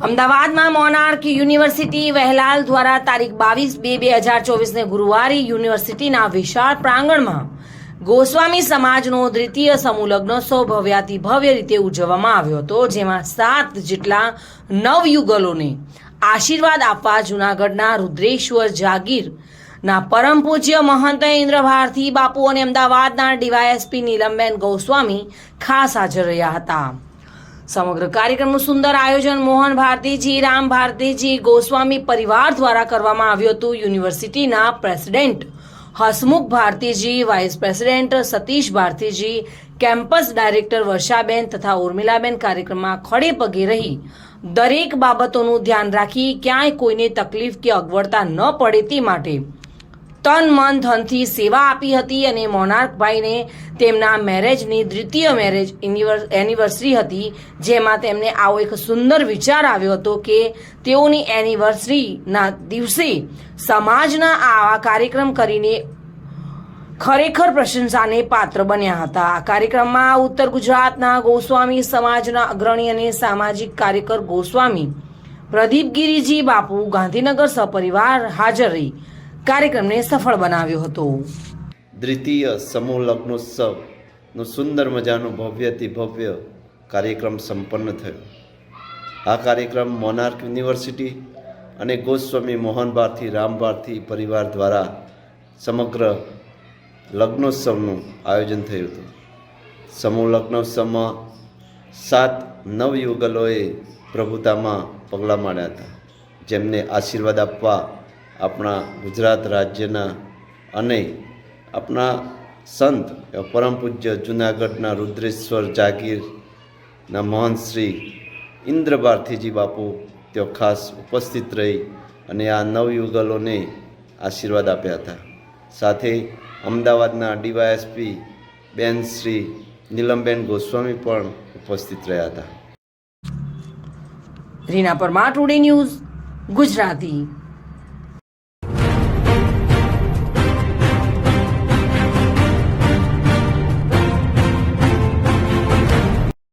અમદાવાદમાં monarch university Vahelal દ્વારા તારીખ બાવીસ બે બે હજાર ચોવીસને ગુરુવારે યુનિવર્સિટીના વિશાળ પ્રાંગણમાં ગોસ્વામી સમાજનો દ્વિતીય સમૂહ લગ્નોત્સવ ભવ્યાતિ ભવ્ય રીતે ઉજવવામાં આવ્યો હતો, જેમાં સાત જેટલા નવયુગલોને આશીર્વાદ આપવા જૂનાગઢના રુદ્રેશ્વર જાગીર ના પરમ પૂજ્ય મહંત ઇન્દ્ર ભારતી બાપુ અને અમદાવાદના ડીવાયએસપી નીલમબેન ગોસ્વામી ખાસ હાજર રહ્યા હતા. સમગ્ર કાર્યક્રમનું સુંદર આયોજન મોહન ભારતીજી, રામ ભારતીજી, ગોસ્વામી પરિવાર દ્વારા કરવામાં આવ્યું હતું. યુનિવર્સિટીના president Hasmukh Bharatiji, vice president Satish Bharatiji, campus director વર્ષાબેન તથા ઉર્મિલાબેન કાર્યક્રમમાં ખડે પગે રહી. દરેક બાબતોનું ધ્યાન રાખી ક્યાંય કોઈને તકલીફ કે અગવડતા ન પડે તે માટે તન મન ધનથી સેવા આપી હતી અને મોનાર્કભાઈને તેમના મેરેજની દ્વિતીય મેરેજ એનિવર્સરી હતી, જેમાં તેમને આવો એક સુંદર વિચાર આવ્યો હતો કે તેઓની એનિવર્સરીના દિવસે સમાજના આવા કાર્યક્રમ કરીને ખરેખર પ્રશંસાને પાત્ર બન્યા હતા. આ કાર્યક્રમમાં ઉત્તર ગુજરાતના ગોસ્વામી સમાજના અગ્રણી અને સામાજિક કાર્યકર ગોસ્વામી પ્રદીપ ગિરિજી બાપુ ગાંધીનગર સપરિવાર હાજર રહી. કાર્યક્રમને સફળ બનાવ્યો હતો. દ્વિતીય સમૂહ લગ્નોત્સવનું સુંદર મજાનું ભવ્યથી ભવ્ય કાર્યક્રમ સંપન્ન થયો. આ કાર્યક્રમ મોનાર્ક યુનિવર્સિટી અને ગોસ્વામી મોહન ભારતી રામ ભારતી પરિવાર દ્વારા સમગ્ર લગ્નોત્સવનું આયોજન થયું હતું. સમૂહ લગ્નોત્સવમાં સાત નવયુગલોએ પ્રભુતામાં પગલાં માંડ્યા હતા. જેમને આશીર્વાદ આપવા આપણા ગુજરાત રાજ્યના અને આપણા સંત પરમ પૂજ્ય જુનાગઢના રુદ્રેશ્વર જાગીરના મહંત શ્રી ઇન્દ્ર ભારતીજી બાપુ તેઓ ખાસ ઉપસ્થિત રહી અને આ નવયુગલોને આશીર્વાદ આપ્યા હતા. સાથે અમદાવાદના ડીવાયએસપી બેન શ્રી નીલમબેન ગોસ્વામી પણ ઉપસ્થિત રહ્યા હતા. Reena Parmar today news Gujarati.